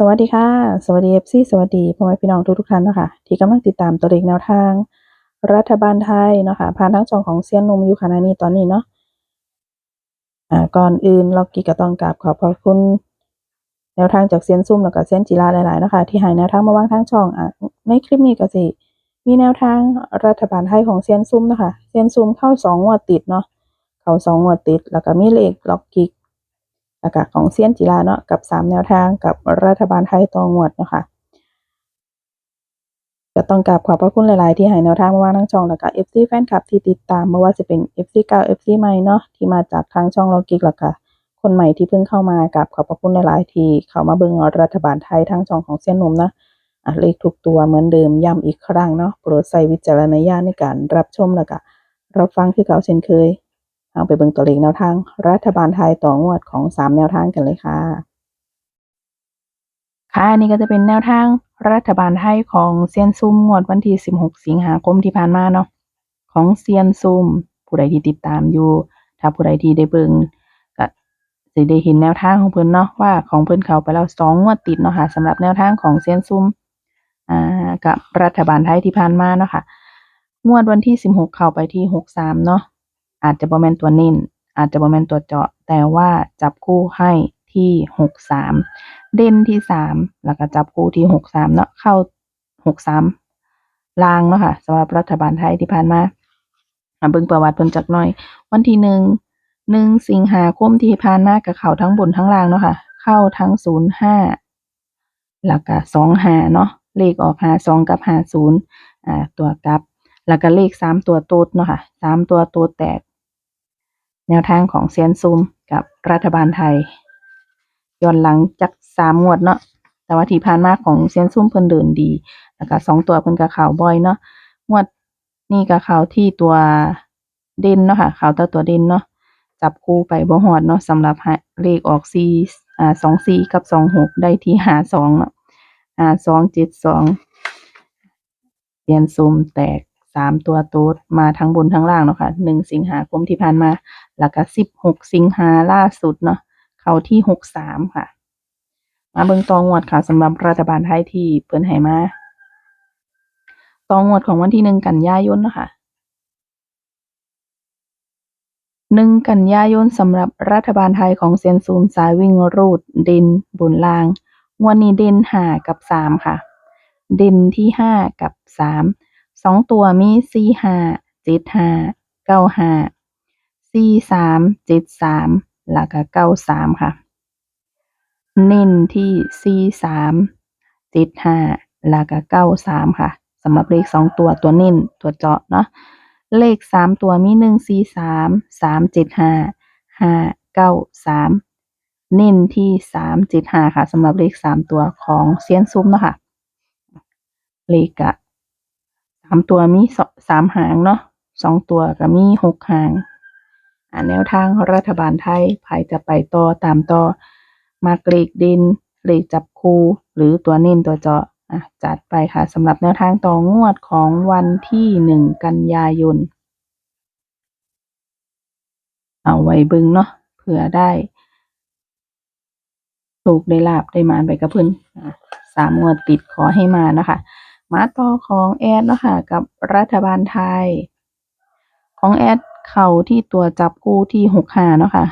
สวัสดีค่ะ สวัสดี FC สวัสดีพ่อแม่พี่น้องทุกๆท่านนะคะที่กำลังติดตามตัวเลขแนวทาง รัฐบาลไทยเนาะคะผ่านทั้งช่องของเซียนนมอยู่ขณะนี้ตอนนี้เนาะอ่าก่อนอื่นล็อกกี้ก็ต้องกราบขอบพระคุณ แนวทางจากเซียนซุ่มแล้วก็เซียนจีราหลายๆนะคะที่ให้แนวทางมาวางทางช่องอะในคลิปนี้ก็สิมีแนวทางรัฐบาลไทยของเซียนซุ่มนะคะเซียนซุ่มเข้าสองงวดติดเนาะเข้าสองงวดติด แล้วก็มีเลขล็อกกี้ แล้วก็ของเซียนจีราเนาะกับสามแนวทางกับรัฐบาลไทยตองวดเนาะค่ะก็ต้องกราบขอบพระคุณหลาย ๆ ที่ให้แนวทางมาว่าทั้งช่องแล้วก็ FC แฟนคลับที่ติดตามไม่ว่าจะเป็น FC เก่า FC ใหม่เนาะที่มาจากทางช่องเรากิกแล้วก็คนใหม่ที่เพิ่งเข้ามากับขอบพระคุณหลาย ๆ ที่เข้ามาเบิ่งรัฐบาลไทยทางช่องของเซียนหนุ่มนะอะเลขทุกตัวเหมือนเดิมย้ำอีกครั้งเนาะโปรดใช้วิจารณญาณในการรับชมแล้วก็รับฟังคือเก่าเช่นเคย เอาไปเบิ่งตัวเลขแนวทาง รัฐบาลไทยต่องวดของสามแนวทางกันเลยค่ะ ค่ะอันนี่ก็จะเป็นแนวทางรัฐบาลไทยของเซียนซุ่มงวดวันที่16สิงหาคมที่ผ่านมาเนาะของเซียนซุ่มผู้ใดที่ติดตามอยู่ ถ้าผู้ใดที่ได้เบิ่งก็สิได้เห็นแนวทางของเพิ่นเนาะว่าของเพิ่นเข้าไปแล้วสองงวดติดเนาะค่ะสำหรับแนวทางของเซียนซุ่มอ่ากับรัฐบาลไทยที่ผ่านมาเนาะค่ะงวดวันที่16เข้าไปที่63เนาะ อาจจะบ่แม่นตัวเน้น อาจจะบ่แม่นตัวเจาะ แต่ว่าจับคู่ให้ที่หกสามเด่นที่สามแล้วก็จับคู่ที่หกสามเนาะเข้าหกสามลางเนาะค่ะสำหรับรัฐบาลไทยที่ผ่านมาเบิ่งประวัติเพิ่นจักหน่อย วันที่หนึ่งหนึ่งสิงหาคมที่ผ่านมากับเข้าทั้งบนทั้งล่างเนาะค่ะ เข้าทั้งศูนย์ห้าแล้วก็สองหาเนาะเลขออกหาสองกับหาศูนย์อ่าตัวกับ แล้วก็เลขสามตัวต๊ดเนาะค่ะสามตัวต๊ดแตก แนวทางของเซียนซูมกับรัฐบาลไทยย้อนหลังจากสามงวดเนาะแต่ว่าที่ผ่านมาของเซียนซุ่มเพิ่นเดินดี แล้วก็สองตัวเพิ่นก็ข่าวบ่อยเนาะ งวดนี่ก็ข่าวที่ตัวเด่นเนาะค่ะข่าวตัวตัวเด่นเนาะ จับคู่ไปบ่ฮอดเนาะสำหรับเลขออกสี่อ่าสองสี่กับสองหกได้ที่หาสองเนาะหาสองเจ็ดสองเซียนซุ่มแตก สามตัวโต๊ดมาทั้งบนทั้งล่างเนาะค่ะหนึ่งสิงหาคมที่ผ่านมา แล้วก็สิบหกสิงหาล่าสุดเนาะเข้าที่หกสามค่ะ มาเบิ่งตองวดค่ะสำหรับรัฐบาลไทยที่เพิ่นให้มาตองวดของวันที่หนึ่งกันยายนเนาะค่ะหนึ่งกันยายนสำหรับรัฐบาลไทยของเซนซูมสายวิ่งรูดเด่นบนลางงวันนี้เด่นห้ากับสามค่ะ เด่นที่ห้ากับสาม สองตัวมีสี่ห้าเจ็ดห้าเก้าห้าสี่สามเจ็ดสามแล้วก็เก้าสามค่ะ เน้นที่สี่สามเจ็ดห้าแล้วก็เก้าสามค่ะสำหรับเลขสองตัวตัวเน้นตัวเจาะเนาะเลขสามตัวมีหนึ่งสี่สามสามเจ็ดห้าห้าเก้าสามเน้นที่สามเจ็ดห้าค่ะสำหรับเลขสามตัวของเซียนซุ้มเนาะค่ะเลขอะ สามตัวมีสามหางเนาะสองตัวก็มีหกหางอ่าแนวทางรัฐบาลไทยภายจะไปต่อตามต่อมากเลขเด่นเลขจับคูหรือตัวเน้นตัวเจาะอะจัดไปค่ะสำหรับแนวทางต่องวดของวันที่หนึ่งกันยายน เอาไว้บึงเนาะเผื่อได้ถูกได้ลาบได้มานไปกับเพิ่นอะสามงวดติดขอให้มานะคะ มาต่อของแอดเนาะค่ะกับรัฐบาลไทย ของแอดเข่าที่ตัวจับกู้ที่หกหาเนาะค่ะ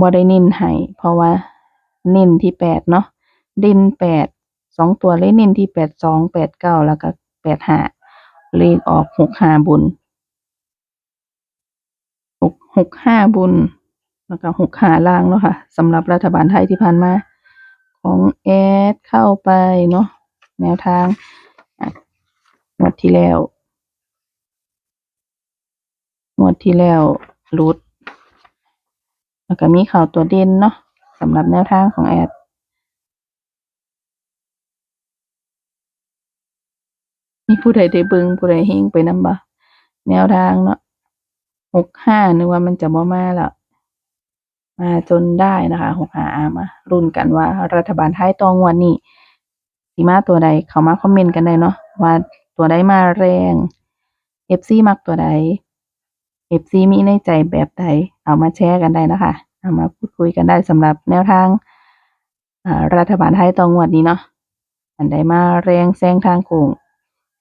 บ่ได้น้นให้เพราะว่าน้นที่แปดเนาะด่นแปดสองตัวเลยน้นที่แปดสองแปดเก้าแล้วก็แปดหาเลขออกหกหาบุญหกหกห้าบุญแล้วก็หกหาล่างเนาะค่ะสำหรับรัฐบาลไทยที่ผ่านมา ของแอดเข้าไปเนาะ แนวทางงวดที่แล้วงวดที่แล้วรุดแล้วก็มีข่าวตัวเด่นเนาะสำหรับแนวทางของแอดมีผู้ใดได้เบิงผู้ใดเฮงไปนำบ่แนวทางเนาะหกห้านึกว่ามันจะบ่มาล้วมาจนได้นะคะหกห้าอามารุ่นกันว่ารัฐบาลไทยตองวันนี้ สิมาตัวใด เขามาคอมเมนต์กันได้เนาะว่าตัวใดมาแรง FC มักตัวใด FC มีในใจแบบใดเอามาแชร์กันได้นะคะ เอามาพูดคุยกันได้สำหรับแนวทางรัฐบาลไทยตองวดนี้เนาะอันใดมาแรงแซงทางโค้ง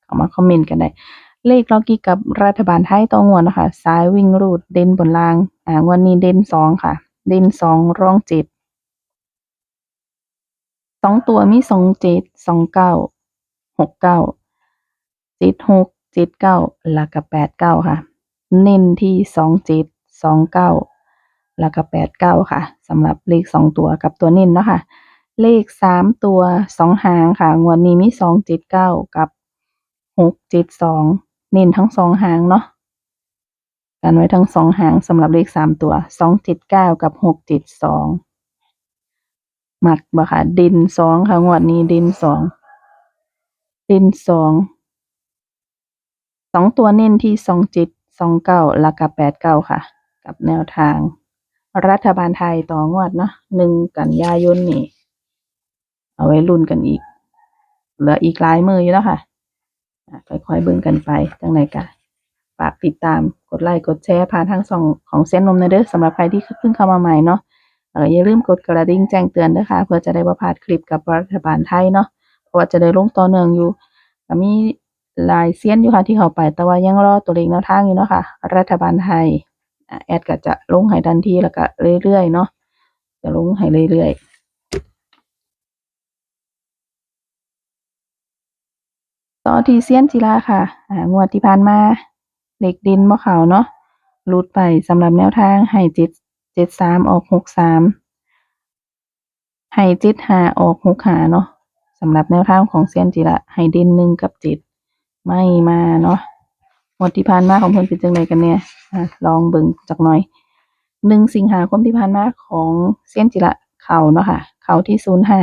เข้ามาคอมเมนต์กันได้ เลขล็อกกี้กับรัฐบาลไทยตองวดนะคะสายวิ่งรูดเด่นบนล่าง อ่างวดนี้เด่นสองค่ะ เด่นสองรองเจ็ด สองตัวมีสองเจ็ดสองเก้าหกเก้าเจ็ดหกเจ็ดเก้าแล้วก็แปดเก้าค่ะ เน้นที่สองเจ็ดสองเก้าแล้วก็แปดเก้าค่ะสำหรับเลขสองตัวกับตัวเน้นเนาะค่ะ เลขสามตัวสองหางค่ะงวดนี้มีสองเจ็ดเก้ากับหกเจ็ดสองเน้นทั้งสองหางเนาะกันไว้ทั้งสองหางสำหรับเลขสามตัวสองเจ็ดเก้ากับหกเจ็ดสอง มักบ่ค่ะ เด่นสองค่ะงวดนี้เด่นสองเด่นสองสองตัวเน้นที่สองเจ็ดสองเก้าแล้วก็แปดเก้าค่ะ กับแนวทาง รัฐบาลไทยต่องวดเนาะหนึ่งกันยายนนี่ เอาไว้ลุ้นกันอีก เหลืออีกหลายมืออยู่แล้วค่ะอะค่อยๆเบิ่งกันไปจังไหนกะฝากติดตามกดไลค์กดแชร์ผ่านทางช่องของเส้นนมนะเด้อสำหรับใครที่เพิ่งเข้ามาใหม่เนาะ อออย่าลืมกดกระดิ่งแจ้งเตือนด้วยค่ะเพื่อจะได้บ่พลาดคลิปกับรัฐบาลไทยเนาะเพราะว่าจะได้ลงต่อเนื่องอยู่มีลายเซียนอยู่ค่ะที่เขาไปแต่ว่ายังรอตัวเลขแนวทางอยู่เนาะค่ะ รัฐบาลไทยแอดก็จะลงให้ทันทีแล้วก็เรื่อยๆเนาะจะลงให้เรื่อยๆต่อที่เซียนจิราค่ะงวดที่ผ่านมาเหล็กดินบ่เขาเนาะหลุดไปสำหรับแนวทางให้จ็ด เจ็ดสามออกหกสามให้เจ็ดหาออกหกหาเนาะสำหรับแนวทางของเซียนจิระให้เด่นหนึ่งกับเจ็ดไม่มาเนาะงวดที่ผ่านมาของเพิ่นเป็นจังไดกันเนี่ยอลองเบิ่งจักหน่อยหนึ่งสิงหาคมที่ผ่านมาของเซียนจิระเข่าเนาะค่ะ เข่าที่ศูนย์ห้า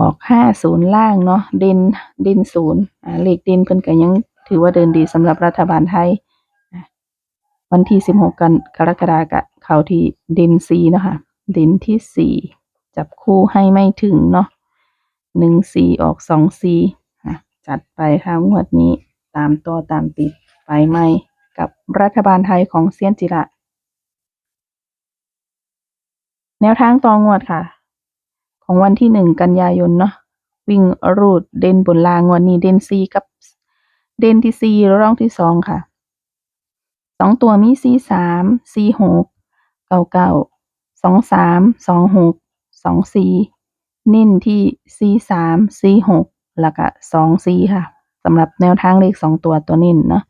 ออกห้าศูนย์ล่างเนาะเด่นเด่นศูนย์อ่าเลขเด่นเพิ่นก็ยังถือว่าเดินดีสำหรับรัฐบาลไทย วันที่สิบหกกันกรกฎาคมเขาที่ด่นสีเนาะคะด่นที่สี่จับคู่ให้ไม่ถึงเนาะหนึ่งสีออกสองสีจัดไปค่ะงวดนี้ตามต่อตามติดไปไหมกับรัฐบาลไทยของเซียนจิระ แนวทางต่องวดค่ะ ของวันที่หนึ่งกันยายนเนาะวิ่งรูดเด่นบนรางวันนี้เด่นซีกับ เด่นที่ซีร่องที่สองค่ะ สองตัวมีซีสามซีหกเก้าเก้าสองสามสองหกสองสี่เน้นที่ซีสามซีหกแล้วก็สองซีค่ะสำหรับแนวทางเลขสองตัวตัวเน้นเนาะ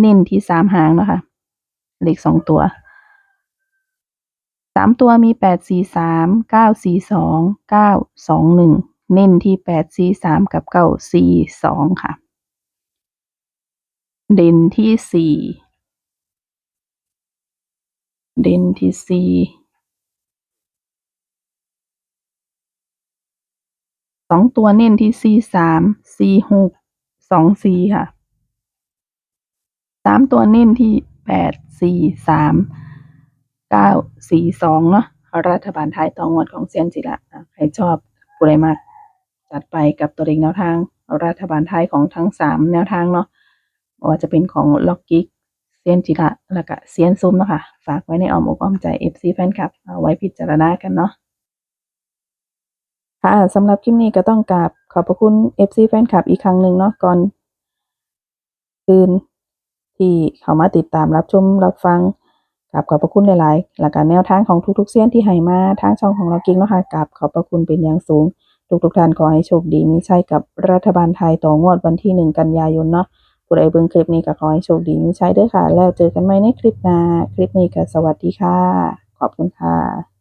เน้นที่สามหางเนาะค่ะเลขสองตัวสามตัวมีแปดสี่สามเก้าสี่สองเก้าสองหนึ่งเน้นที่แปดสี่สามกับเก้าสี่สองค่ะ เด่นที่สี่ เด่นที่สี่สองตัวเน้นที่สี่สามสี่หกสองสี่ค่ะสามตัวเน้นที่แปดสี่สามเก้าสี่สองเนาะรัฐบาลไทยต่องวดของเซียนจิระใครชอบผู้ใดมากจัดไปกับตัวเลขแนวทาง รัฐบาลไทยของทั้งสามแนวทางเนาะว่าจะเป็นของล็อกกิก เซียนจิระแล้วก็เซียนซุมเนาะค่ะฝากไว้ในอ้อมอกอ้อมใจ FC แฟนคลับเอาไว้พิจารณากันเนาะค่ะสำหรับคลิปนี้ก็ต้องกราบขอบพระคุณ FC แฟนคลับอีกครั้งหนึ่งเนาะก่อนคืนที่เข้ามาติดตามรับชมรับฟังกับขอบพระคุณหลายๆ หลักการแนวทางของทุกๆเสี้ยนที่ให้มาทางช่องของเรากิ๊กเนาะค่ะกับขอบพระคุณเป็นอย่างสูง ทุกๆท่านขอให้โชคดีมีชัยกับรัฐบาลไทยต่องวดวันที่หนึ่งกันยายนเนาะ ผู้ใดเบิ่งคลิปนี้ก็ขอให้โชคดีมีชัยเด้อค่ะ แล้วเจอกันใหม่ในคลิปหน้า คลิปนี้ก็สวัสดีค่ะ ขอบคุณค่ะ